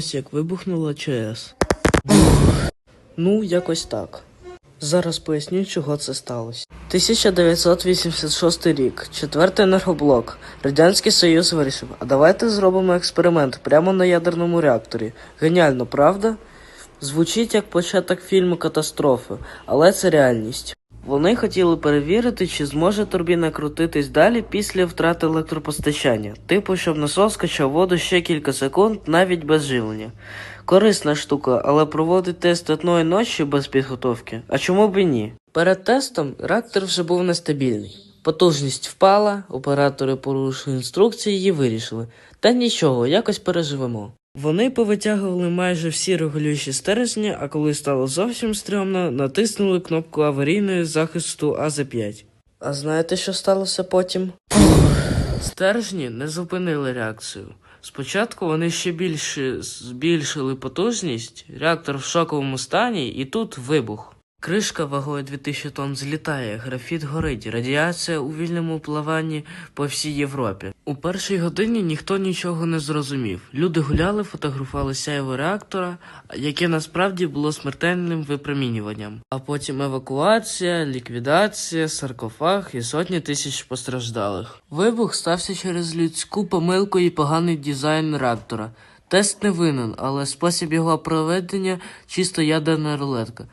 Ось як вибухнула ЧС. Ну, якось так. Зараз поясню, чого це сталося. 1986 рік, четвертий енергоблок. Радянський Союз вирішив, а давайте зробимо експеримент прямо на ядерному реакторі. Геніально, правда? Звучить як початок фільму катастрофи, але це реальність. Вони хотіли перевірити, чи зможе турбіна крутитись далі після втрати електропостачання, типу, щоб насос качав воду ще кілька секунд навіть без живлення. Корисна штука, але проводить тест одної ночі без підготовки. А чому б і ні? Перед тестом реактор вже був нестабільний. Потужність впала, оператори порушили інструкції і вирішили. Та нічого, якось переживемо. Вони повитягували майже всі регулюючі стержні, а коли стало зовсім стрьомно, натиснули кнопку аварійної захисту АЗ5. А знаєте, що сталося потім? Стержні не зупинили реакцію. Спочатку вони ще більше збільшили потужність, реактор в шоковому стані, і тут вибух. Кришка вагою 2000 тонн злітає, графіт горить, радіація у вільному плаванні по всій Європі. У першій годині ніхто нічого не зрозумів. Люди гуляли, фотографували сяйво реактора, яке насправді було смертельним випромінюванням. А потім евакуація, ліквідація, саркофаг і сотні тисяч постраждалих. Вибух стався через людську помилку і поганий дизайн реактора. Тест не винен, але спосіб його проведення чисто ядерна рулетка.